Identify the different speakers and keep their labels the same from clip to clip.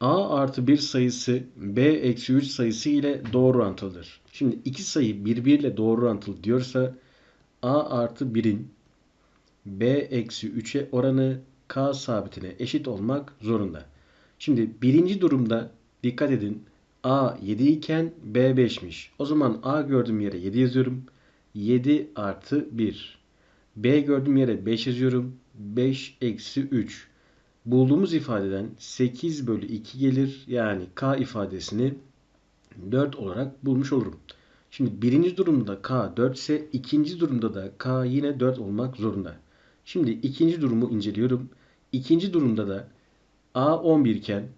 Speaker 1: A artı 1 sayısı B eksi 3 sayısı ile doğru orantılıdır. Şimdi iki sayı birbiriyle doğru orantılı diyorsa A artı 1'in B eksi 3'e oranı K sabitine eşit olmak zorunda. Şimdi birinci durumda dikkat edin. A 7 iken B 5'miş. O zaman A gördüğüm yere 7 yazıyorum. 7 artı 1. B gördüğüm yere 5 yazıyorum. 5 eksi 3. Bulduğumuz ifadeden 8 bölü 2 gelir. Yani K ifadesini 4 olarak bulmuş olurum. Şimdi birinci durumda K 4 ise ikinci durumda da K yine 4 olmak zorunda. Şimdi ikinci durumu inceliyorum. İkinci durumda da A 11 iken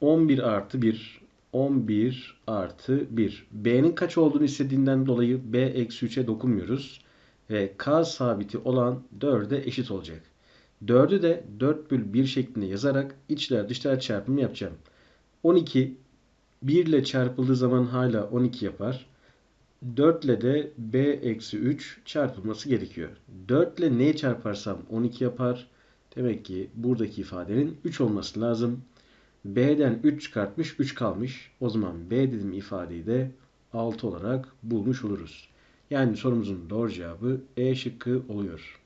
Speaker 1: 11 artı 1 11 artı 1. B'nin kaç olduğunu istediğinden dolayı B eksi 3'e dokunmuyoruz. Ve K sabiti olan 4'e eşit olacak. 4'ü de 4 bölü 1 şeklinde yazarak içler dışlar çarpımı yapacağım. 12 1 ile çarpıldığı zaman hala 12 yapar. 4 ile de b eksi 3 çarpılması gerekiyor. 4 ile neyi çarparsam 12 yapar. Demek ki buradaki ifadenin 3 olması lazım. b'den 3 çıkartmış 3 kalmış. O zaman b dediğim ifadeyi de 6 olarak bulmuş oluruz. Yani sorumuzun doğru cevabı E şıkkı oluyor.